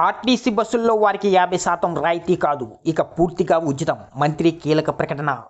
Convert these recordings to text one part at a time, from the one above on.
RTC బస్సుల్లో వారికి యాభై శాతం రాయితీ కాదు. ఇక పూర్తిగా ఉచితం. మంత్రి కీలక ప్రకటన.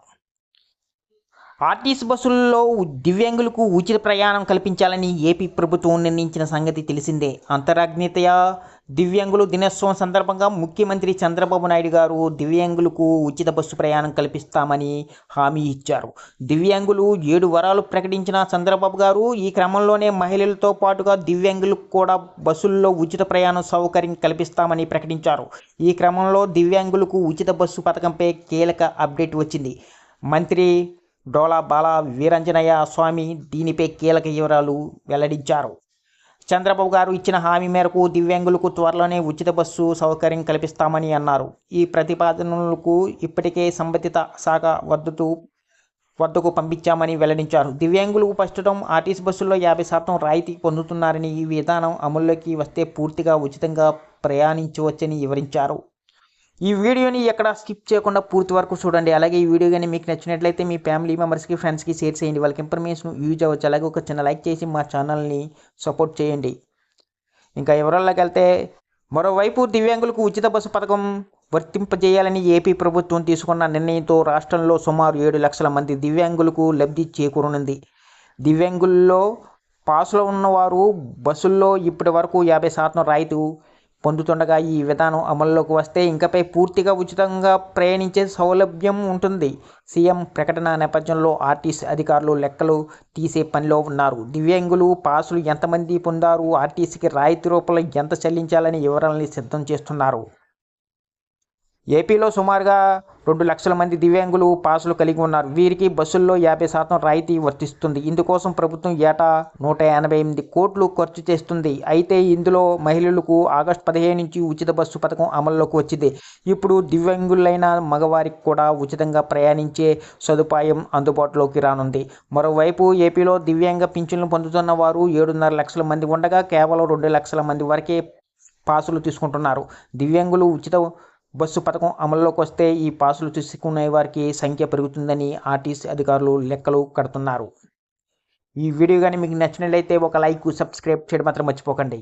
ఆర్టీసీ బస్సుల్లో దివ్యాంగులకు ఉచిత ప్రయాణం కల్పించాలని ఏపీ ప్రభుత్వం నిర్ణయించిన సంగతి తెలిసిందే. అంతర్జాతీయ దివ్యాంగులు దినోత్సవం సందర్భంగా ముఖ్యమంత్రి చంద్రబాబు నాయుడు గారు దివ్యాంగులకు ఉచిత బస్సు ప్రయాణం కల్పిస్తామని హామీ ఇచ్చారు. దివ్యాంగులు ఏడు వరాలు ప్రకటించిన చంద్రబాబు గారు ఈ క్రమంలోనే మహిళలతో పాటుగా దివ్యాంగులకు కూడా బస్సుల్లో ఉచిత ప్రయాణ సౌకర్యం కల్పిస్తామని ప్రకటించారు. ఈ క్రమంలో దివ్యాంగులకు ఉచిత బస్సు పథకంపై కీలక అప్డేట్ వచ్చింది. మంత్రి డోలా బాల వీరంజనయ్య స్వామి దీనిపై కీలక వివరాలు వెల్లడించారు. చంద్రబాబు గారు ఇచ్చిన హామీ మేరకు దివ్యాంగులకు త్వరలోనే ఉచిత బస్సు సౌకర్యం కల్పిస్తామని అన్నారు. ఈ ప్రతిపాదనలకు ఇప్పటికే సంబంధిత శాఖ వద్దకు వద్దకు పంపించామని వెల్లడించారు. దివ్యాంగులు ప్రస్తుతం ఆర్టీసీ బస్సుల్లో యాభై శాతం రాయితీ పొందుతున్నారని ఈ విధానం అమల్లోకి వస్తే పూర్తిగా ఉచితంగా ప్రయాణించవచ్చని వివరించారు. ఈ వీడియోని ఎక్కడ స్కిప్ చేయకుండా పూర్తి వరకు చూడండి. అలాగే ఈ వీడియో కానీ మీకు నచ్చినట్లయితే మీ ఫ్యామిలీ మెంబర్స్కి ఫ్రెండ్స్కి షేర్ చేయండి. వాళ్ళకి ఇన్ఫర్మేషన్ యూజ్ అవ్వచ్చు. అలాగే ఒక చిన్న లైక్ చేసి మా ఛానల్ని సపోర్ట్ చేయండి. ఇంకా వివరాల్లోకి వెళ్తే మరోవైపు దివ్యాంగులకు ఉచిత బస్సు పథకం వర్తింపజేయాలని ఏపీ ప్రభుత్వం తీసుకున్న నిర్ణయంతో రాష్ట్రంలో సుమారు ఏడు లక్షల మంది దివ్యాంగులకు లబ్ధి చేకూరనుంది. దివ్యాంగుల్లో పాసులో ఉన్నవారు బస్సుల్లో ఇప్పటి వరకు యాభై శాతం రాయితీ పొందుతుండగా ఈ విధానం అమల్లోకి వస్తే ఇంకపై పూర్తిగా ఉచితంగా ప్రయాణించే సౌలభ్యం ఉంటుంది. సీఎం ప్రకటన నేపథ్యంలో ఆర్టీసీ అధికారులు లెక్కలు తీసే పనిలో ఉన్నారు. దివ్యాంగులు పాసులు ఎంతమంది పొందారు? ఆర్టీసీకి రాయితీ రూపంలో ఎంత చెల్లించాలని వివరాలని సిద్ధం చేస్తున్నారు. ఏపీలో సుమారుగా రెండు లక్షల మంది దివ్యాంగులు పాసులు కలిగి ఉన్నారు. వీరికి బస్సుల్లో యాభై శాతం రాయితీ వర్తిస్తుంది. ఇందుకోసం ప్రభుత్వం ఏటా నూట ఎనభై ఎనిమిది కోట్లు ఖర్చు చేస్తుంది. అయితే ఇందులో మహిళలకు ఆగస్టు పదిహేను నుంచి ఉచిత బస్సు పథకం అమల్లోకి వచ్చింది. ఇప్పుడు దివ్యాంగులైన మగవారికి కూడా ఉచితంగా ప్రయాణించే సదుపాయం అందుబాటులోకి రానుంది. మరోవైపు ఏపీలో దివ్యాంగ పింఛన్లు పొందుతున్న వారు ఏడున్నర లక్షల మంది ఉండగా కేవలం రెండు లక్షల మంది వరకే పాసులు తీసుకుంటున్నారు. దివ్యాంగులు ఉచిత బస్సు పథకం అమల్లోకి వస్తే ఈ పాసులు తీసుకునే వారికి సంఖ్య పెరుగుతుందని ఆర్టీసీ అధికారులు లెక్కలు కడుతున్నారు. ఈ వీడియో కానీ మీకు నచ్చినట్లయితే ఒక లైక్ సబ్స్క్రైబ్ చేయడం మాత్రం మర్చిపోకండి.